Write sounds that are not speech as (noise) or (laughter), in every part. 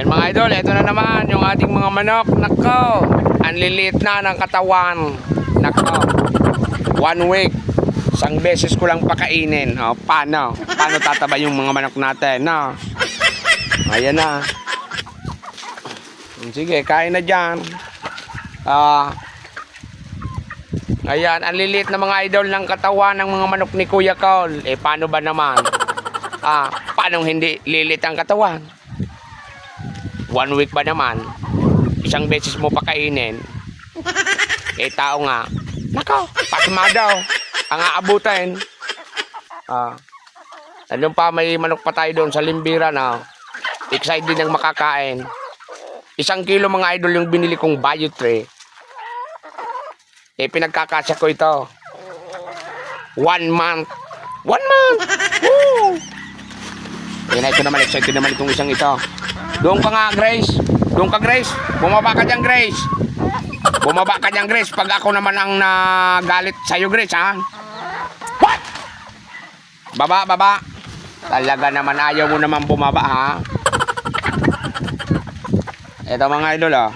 Ayan mga idol, ito na naman yung ating mga manok. Nako, ang liliit na ng katawan. Nako, one week. Isang beses ko lang pakainin. O, paano? Paano tataba yung mga manok natin? No? Ayan na. Sige, kain na dyan. Ah, ayan, ang liliit na mga idol ng katawan ng mga manok ni Kuya Cole. Eh, paano ba naman? Ah, paano hindi lilit ang katawan? One week ba naman? Isang beses mo pakainin. Eh, tao nga. Nako, pasma daw. Ang aabutin. Ah. Ano pa, may manok pa tayo doon sa limbira na excited ng makakain. Isang kilo mga idol yung binili kong bio tray. Eh, pinagkakasya ko ito. One month. One month! Woo! Yan ito naman, excited naman itong isang ito. Doon ka nga, Grace. Doon ka, Grace. Bumaba ka dyan, Grace. Bumaba ka dyan, Grace. Pag ako naman ang nagalit sa'yo, Grace, ha? What? Baba, baba. Talaga naman, ayaw mo naman bumaba, ha? Ito mga idol, oh.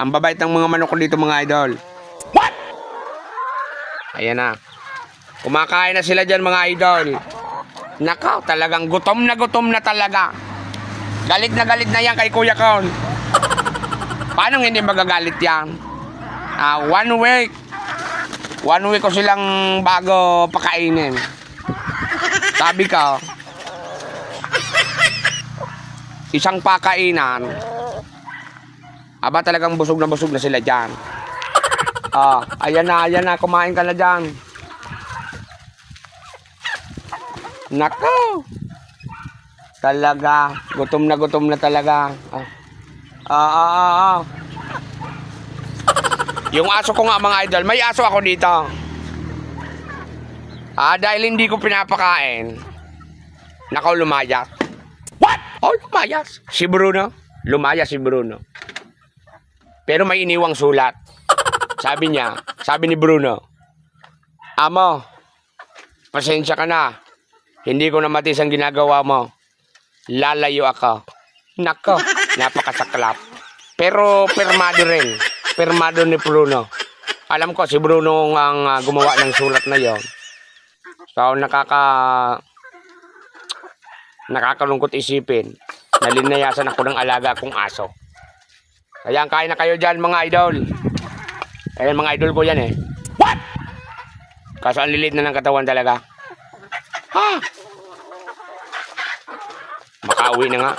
Ang babait ng mga manok dito, mga idol. What? Ayan na. Kumakain na sila dyan, mga idol. Nakaw, talagang gutom na gutom na talaga. Galit na galit na yan kay Kuya Kon. Paano hindi magagalit yan? Ah, one week. One week ko silang bago pakainin. Sabi ko, isang pakainan, aba talagang busog na busog na sila dyan. Ah, ayan na, ayan na, kumain ka na dyan. Nako! Talaga, gutom na gutom na talaga. Ah, ah, ah, ah. ah. Yung aso ko nga mga idol, may aso ako dito. Ah, dahil hindi ko pinapakain, nakaw lumayas. What? Oh, lumayas. Si Bruno? Lumayas si Bruno. Pero may iniwang sulat. Sabi niya, sabi ni Bruno, Amo, pasensya ka na. Hindi ko na matis ang ginagawa mo. Lalayo ako. Nako, (laughs) napakasaklap. Pero permado rin. Permado ni Bruno. Alam ko si Bruno ang ah, gumawa ng sulat na yon. So nakaka nakakalungkot isipin. Nalinayasan ako ng alaga kong aso. Ayan, kain na kayo dyan mga idol. Ayan, mga idol ko yan eh. What? Kaso ang lilit na ng katawan talaga. Ha? Makauwi na nga.